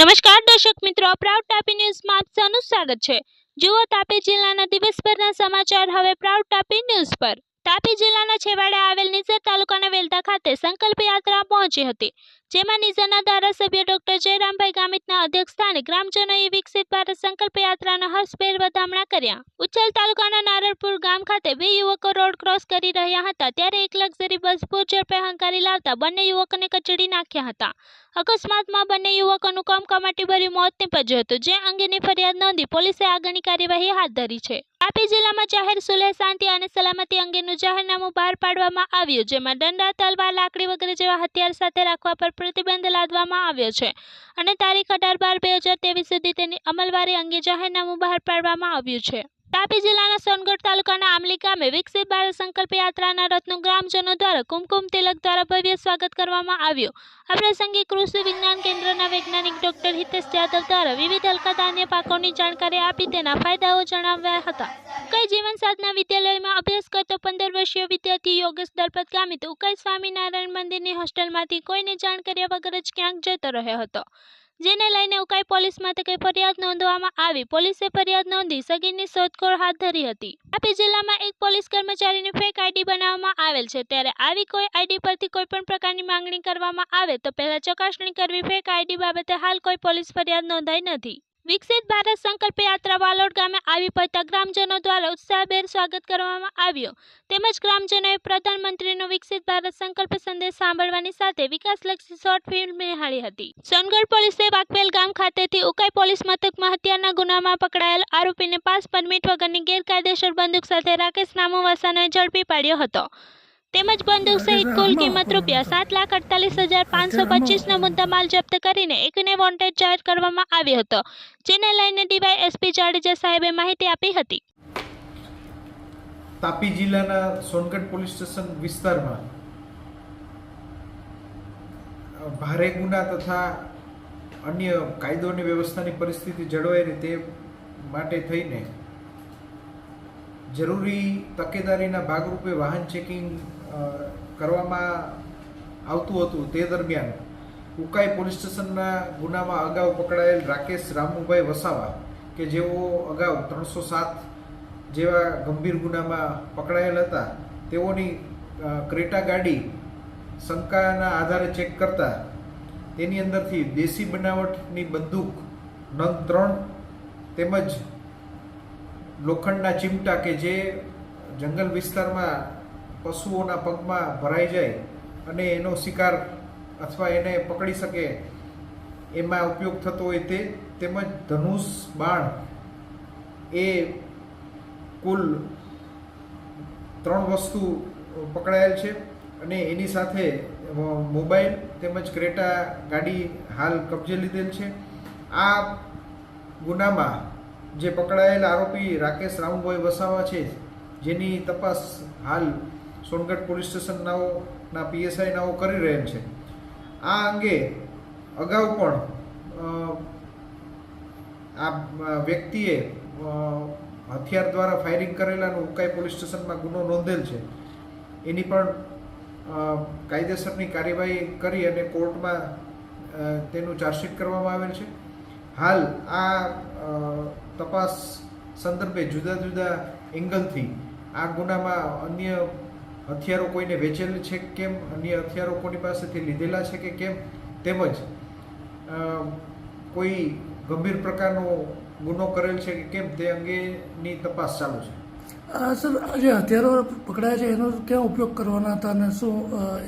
નમસ્કાર દર્શક મિત્રો પ્રાઉડ તાપી ન્યૂઝમાં આપ સૌનું સ્વાગત છે. જુઓ તાપી જિલ્લાના દિવસભરના સમાચાર, હવે પ્રાઉડ ટાપી ન્યૂઝ પર. તાપી જિલ્લાના છેવાડે આવેલ નિઝર તાલુકાના વેલતા ખાતે સંકલ્પ યાત્રા પહોંચી હતી. જેમાં નિઝરના ધારાસભ્ય ડોક્ટર જયરામભાઈ ગામિતના અધ્યક્ષસ્થાને ગ્રામજનોએ વિકસિત ભારત સંકલ્પ યાત્રાના હર્ષભેર વધામણા કર્યા. ઉચ્છલ તાલુકાના નારણપુર ગામ ખાતે બે યુવકો રોડ ક્રોસ કરી રહ્યા હતા. ત્યારે એક લક્ઝરી બસ પૂર ઝડપે હંકારી લાવતા બંને યુવકોને કચડી નાખ્યા હતા. અકસ્માતમાં બંને યુવકોનું કમકમાટીભર્યું મોત નીપજ્યું હતું, જે અંગેની ફરિયાદ નોંધી પોલીસે આગળની કાર્યવાહી હાથ ધરી છે. તાપી જિલ્લામાં જાહેર સુલેહ, શાંતિ અને સલામતી અંગેનું જાહેરનામું બહાર પાડવામાં આવ્યું, જેમાં દંડા, તલવાર, લાકડી વગેરે જેવા હથિયાર સાથે રાખવા પર પ્રતિબંધ લાદવામાં આવ્યો છે અને તારીખ અઢાર બાર બે હજાર તેવીસ સુધી તેની અમલવારી અંગે જાહેરનામું બહાર પાડવામાં આવ્યું છે. તાપી જિલ્લાના સોનગઢ તાલુકાના આમલી ગામે વિકસિત ભારત સંકલ્પ યાત્રાના રથનું ગ્રામજનો દ્વારા કુમકુમ તિલક દ્વારા ભવ્ય સ્વાગત કરવામાં આવ્યું. આ પ્રસંગે કૃષિ વિજ્ઞાન કેન્દ્રના વૈજ્ઞાનિક ડોક્ટર હિતેશ જાદવ દ્વારા વિવિધ હલકા ધાન્ય પાકોની જાણકારી આપી તેના ફાયદાઓ જણાવ્યા હતા. ઉકાઈ જીવન સાધના વિદ્યાલયમાં અભ્યાસ કરતો પંદર વર્ષીય વિદ્યાર્થી યોગેશ દલપત ગામિત ઉકાઈ સ્વામિનારાયણ મંદિરની હોસ્ટેલમાંથી કોઈને જાણ કર્યા વગર જ ક્યાંક જતો રહ્યો હતો. જેને લઈને ઉકાઈ પોલીસ મથકે ફરિયાદ નોંધવામાં આવી. પોલીસે ફરિયાદ નોંધી સગીરની શોધખોળ હાથ ધરી હતી. તાપી જિલ્લામાં એક પોલીસ કર્મચારીની ફેક આઈડી બનાવવામાં આવેલ છે. ત્યારે આવી કોઈ આઈડી પરથી કોઈ પણ પ્રકારની માંગણી કરવામાં આવે તો પહેલા ચકાસણી કરવી ફેક આઈડી બાબતે હાલ કોઈ પોલીસ ફરિયાદ નોંધાઈ નથી. વિકસિત ભારત સંકલ્પ યાત્રા વાલોડ ગામે આવી પડતા ગ્રામજનો દ્વારા ઉત્સાહભેર સ્વાગત કરવામાં આવ્યું. તેમજ ગ્રામજનોએ પ્રધાનમંત્રીનો વિકસિત ભારત સંકલ્પ સંદેશ સાંભળવાની સાથે વિકાસલક્ષી શોર્ટ ફિલ્મ નિહાળી હતી. સોનગઢ પોલીસે વાકવેલ ગામ ખાતેથી ઉકાઈ પોલીસ મથકમાં હત્યાના ગુનામાં પકડાયેલ આરોપીને પાસ પરમિટ વગરની ગેરકાયદેસર બંદૂક સાથે રાકેશ નામુવાસાને ઝડપી પાડ્યો હતો. તેમજ બંદૂક સહિત કુલ કિંમત રૂપિયા સાત લાખ અડતાલીસ હજાર પાંચસો પચીસનો મુદ્દામાલ જપ્ત કરીને એકને વોન્ટેડ જાહેર કરવામાં આવ્યો હતો જેને લઈને ડીવાય એસપી જાડેજા સાહેબે માહિતી આપી હતી. તાપી જિલ્લાના સોનગઢ પોલીસ સ્ટેશન વિસ્તારમાં ભારે ગુના તથા અન્ય કાયદો અને વ્યવસ્થાની પરિસ્થિતિ જળવાઈ રહે તે માટે થઈને જરૂરી તકેદારીના ભાગરૂપે વાહન ચેકિંગ કરવામાં આવતું હતું તે દરમિયાન ઉકાઈ પોલીસ સ્ટેશનના ગુનામાં અગાઉ પકડાયેલ રાકેશ રામુભાઈ વસાવા કે જેઓ અગાઉ ત્રણસો સાત જેવા ગંભીર ગુનામાં પકડાયેલ હતા, તેઓની ક્રેટા ગાડી શંકાના આધારે ચેક કરતા તેની અંદરથી દેશી બનાવટની બંદૂક નંગ ત્રણ તેમજ લોખંડના ચીમટા કે જે જંગલ વિસ્તારમાં પશુઓના પગમાં ભરાઈ જાય અને એનો શિકાર અથવા એને પકડી શકે, એમાં ઉપયોગ થતો હોય તે, તેમજ ધનુષ, બાણ એ કુલ ત્રણ વસ્તુ પકડાયેલ છે અને એની સાથે મોબાઈલ તેમજ ક્રેટા ગાડી હાલ કબજે લીધેલ છે. આ ગુનામાં જે પકડાયેલ આરોપી રાકેશ રામભાઈ વસાવા છે, જેની તપાસ હાલ સોનગઢ પોલીસ સ્ટેશનનાઓના પીએસઆઈનાઓ પીએસઆઈ નાઓ કરી રહેલ છે. આ અંગે અગાઉ પણ આ વ્યક્તિએ હથિયાર દ્વારા ફાયરિંગ કરેલાનો ઉકાઈ પોલીસ સ્ટેશનમાં ગુનો નોંધેલ છે. એની પણ કાયદેસરની કાર્યવાહી કરી અને કોર્ટમાં તેનું ચાર્જશીટ કરવામાં આવેલ છે. હાલ આ તપાસ સંદર્ભે જુદા જુદા એંગલથી આ ગુનામાં અન્ય હથિયારો કોઈને વેચેલ છે કેમ? અન્ય હથિયારો કોની પાસેથી લીધેલા છે કે કેમ? તેમજ કોઈ ગંભીર પ્રકારનો ગુનો કરેલ છે કે કેમ? તે અંગેની તપાસ ચાલુ છે. સર જે હથિયારો પકડાયા છે, એનો ક્યાં ઉપયોગ કરવાના હતા અને શું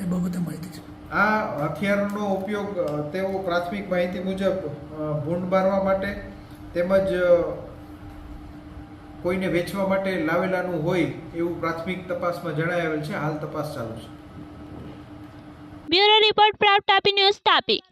એ બાબતે માહિતી છે? આ હથિયારનો ઉપયોગ તેઓ પ્રાથમિક માહિતી મુજબ ભૂંડ મારવા માટે તેમજ કોઈને વેચવા માટે લાવેલાનું હોય એવું પ્રાથમિક તપાસમાં જણાવેલ છે. હાલ તપાસ ચાલુ છે. બ્યુરો રિપોર્ટ પ્રાપ્ત તાપી ન્યૂઝ તાપી.